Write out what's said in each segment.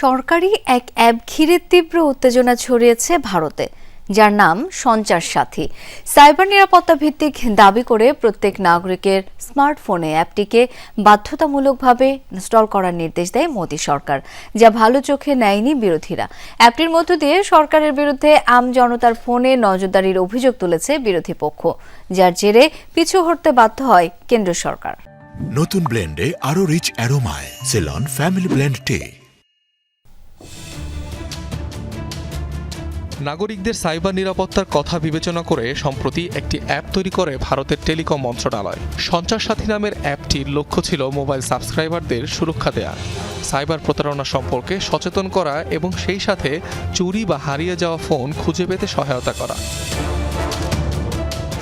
সরকারি এক অ্যাপ ঘিরে তীব্র উত্তেজনা ছড়িয়েছে ভারতে, যার নাম সঞ্চার সাথী। সাইবার নিরাপত্তা ভিত্তিক দাবি করে প্রত্যেক নাগরিকের স্মার্টফোনে অ্যাপটিকে বাধ্যতামূলকভাবে ইনস্টল করার নির্দেশ দেয় মোদী সরকার, যা ভালো চোখে নেয়নি বিরোধীরা। অ্যাপটির মধ্য দিয়ে সরকারের বিরুদ্ধে আম জনতার ফোনে নজরদারির অভিযোগ তুলেছে বিরোধী পক্ষ, যার জেরে পিছু হটতে বাধ্য হয় কেন্দ্র সরকার। নতুন ব্লেন্ডে আরও রিচ অ্যারোমায়, সেলন, ফ্যামিলি ব্লেন্ড টে। নাগরিকদের সাইবার নিরাপত্তার কথা বিবেচনা করে সম্প্রতি একটি অ্যাপ তৈরি করে ভারতের টেলিকম মন্ত্রণালয়। সঞ্চার সাথী নামের অ্যাপটির লক্ষ্য ছিল মোবাইল সাবস্ক্রাইবারদের সুরক্ষা দেয়া। সাইবার প্রতারণা সম্পর্কে সচেতন করা এবং সেই সাথে চুরি বা হারিয়ে যাওয়া ফোন খুঁজে পেতে সহায়তা করা।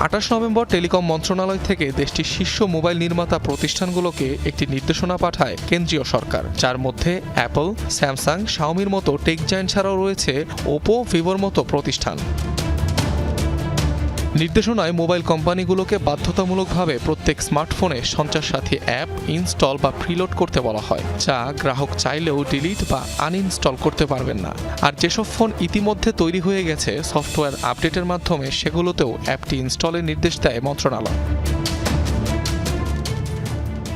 আঠাশ নভেম্বর টেলিকম মন্ত্রণালয় থেকে দেশটির শীর্ষ মোবাইল নির্মাতা প্রতিষ্ঠানগুলোকে একটি নির্দেশনা পাঠায় কেন্দ্রীয় সরকার। যার মধ্যে অ্যাপল, স্যামসাং, শাওমির মতো টেক জায়েন্ট ছাড়াও রয়েছে ওপো, ভিভোর মতো প্রতিষ্ঠান। নির্দেশনায় মোবাইল কোম্পানিগুলোকে বাধ্যতামূলকভাবে প্রত্যেক স্মার্টফোনে সঞ্চার সাথী অ্যাপ ইনস্টল বা প্রিলোড করতে বলা হয়, যা গ্রাহক চাইলেও ডিলিট বা আনইনস্টল করতে পারবেন না। আর যেসব ফোন ইতিমধ্যে তৈরি হয়ে গেছে, সফটওয়্যার আপডেটের মাধ্যমে সেগুলোতেও অ্যাপটি ইনস্টলের নির্দেশ দেয় মন্ত্রণালয়।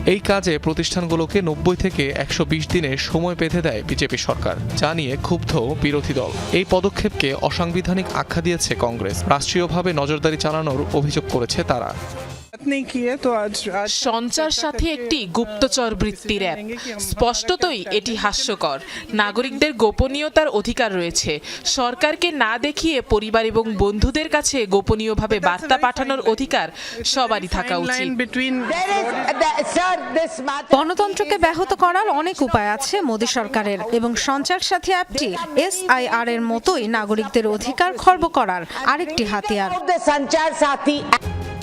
এই কাজে প্রতিষ্ঠানগুলোকে নব্বই থেকে একশো বিশ দিনে সময় বেঁধে দেয় বিজেপি সরকার, যা নিয়ে ক্ষুব্ধ বিরোধী দল। এই পদক্ষেপকে অসাংবিধানিক আখ্যা দিয়েছে কংগ্রেস। রাষ্ট্রীয়ভাবে নজরদারি চালানোর অভিযোগ করেছে তারা। সঞ্চার সাথে একটি গুপ্তচর বৃত্তির অ্যাপ স্পষ্টতই এটি হাস্যকর। নাগরিকদের গোপনীয়তার অধিকার রয়েছে। সরকারকে না দেখিয়ে পরিবার এবং বন্ধুদের কাছে গোপনীয়ভাবে বার্তা পাঠানোর অধিকার সবারই থাকা উচিত। গণতন্ত্রকে ব্যাহত করার অনেক উপায় আছে মোদী সরকারের এবং সঞ্চার সাথী অ্যাপটি এসআইআর এর মতোই নাগরিকদের অধিকার খর্ব করার আরেকটি হাতিয়ার। সঞ্চার সাথী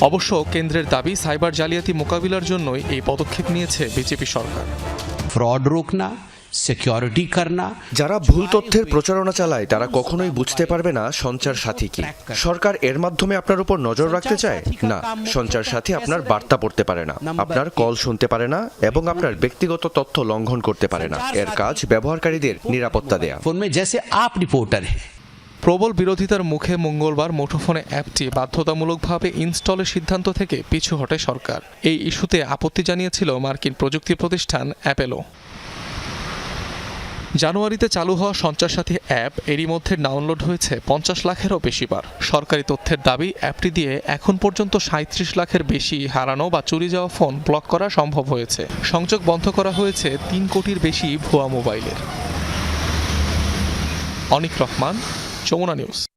অবশ্য কেন্দ্রের দাবি সাইবার জালিয়াতি মোকাবিলার জন্যই এই পদক্ষেপ নিয়েছে বিজেপি সরকার। ফ্রড রোক না সিকিউরিটি করনা যারা ভুল তথ্যের প্রচারণা চালায় তারা কখনোই বুঝতে পারবে না সঞ্চার সাথী কি। সরকার এর মাধ্যমে আপনার উপর নজর রাখতে চায়? না সঞ্চার সাথী আপনার বার্তা পড়তে পারে না আপনার কল শুনতে পারে না এবং আপনার ব্যক্তিগত তথ্য লঙ্ঘন করতে পারে না। এর কাজ ব্যবহারকারীদের নিরাপত্তা দেয়া। ফোন মে জেসে আপ রিপোর্টার প্রবল বিরোধিতার মুখে মঙ্গলবার মুঠোফোনে অ্যাপটি বাধ্যতামূলকভাবে ইনস্টলের সিদ্ধান্ত থেকে পিছু হটে সরকার। এই ইস্যুতে আপত্তি জানিয়েছিল মার্কিন প্রযুক্তি প্রতিষ্ঠান অ্যাপেলো। জানুয়ারিতে চালু হওয়া সঞ্চার সাথী অ্যাপ এরই মধ্যে ডাউনলোড হয়েছে পঞ্চাশ লাখেরও বেশি বার সরকারি তথ্যের দাবি, অ্যাপটি দিয়ে এখন পর্যন্ত সাঁত্রিশ লাখের বেশি হারানো বা চুরি যাওয়া ফোন ব্লক করা সম্ভব হয়েছে। সংযোগ বন্ধ করা হয়েছে তিন কোটির বেশি ভুয়া মোবাইলের। অনিক রহমান Show na News.